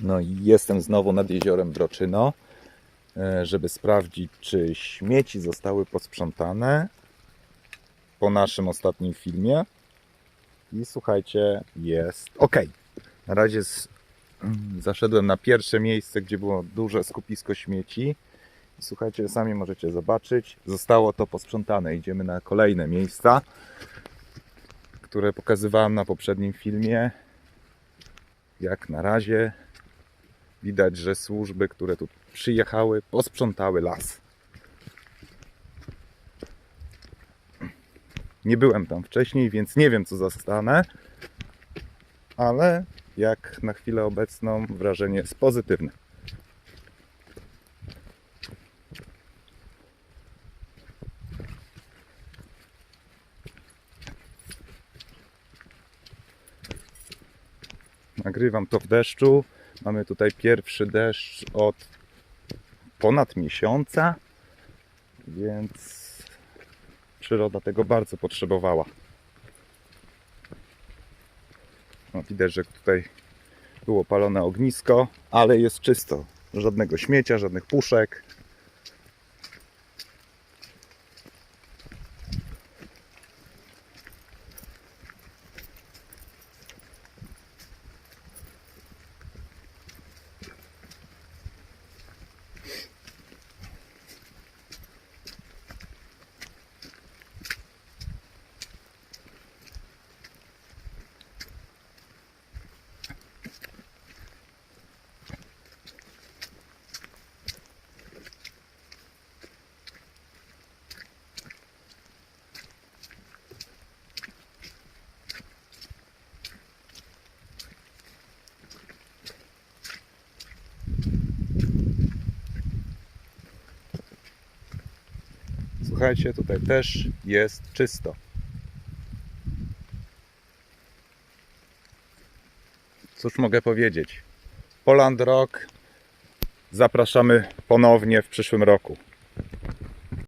No i jestem znowu nad jeziorem Broczyno, e, żeby sprawdzić, czy śmieci zostały posprzątane po naszym ostatnim filmie. I słuchajcie, jest ok. Na razie z, mm, zaszedłem na pierwsze miejsce, gdzie było duże skupisko śmieci. Słuchajcie, sami możecie zobaczyć, zostało to posprzątane. Idziemy na kolejne miejsca, które pokazywałem na poprzednim filmie. Jak na razie widać, że służby, które tu przyjechały, posprzątały las. Nie byłem tam wcześniej, więc nie wiem, co zastanę, ale jak na chwilę obecną wrażenie jest pozytywne. Nagrywam to w deszczu. Mamy tutaj pierwszy deszcz od ponad miesiąca, więc przyroda tego bardzo potrzebowała. No, widać, że tutaj było palone ognisko, ale jest czysto. Żadnego śmiecia, żadnych puszek. Słuchajcie, tutaj też jest czysto. Cóż mogę powiedzieć? Poland Rock zapraszamy ponownie w przyszłym roku.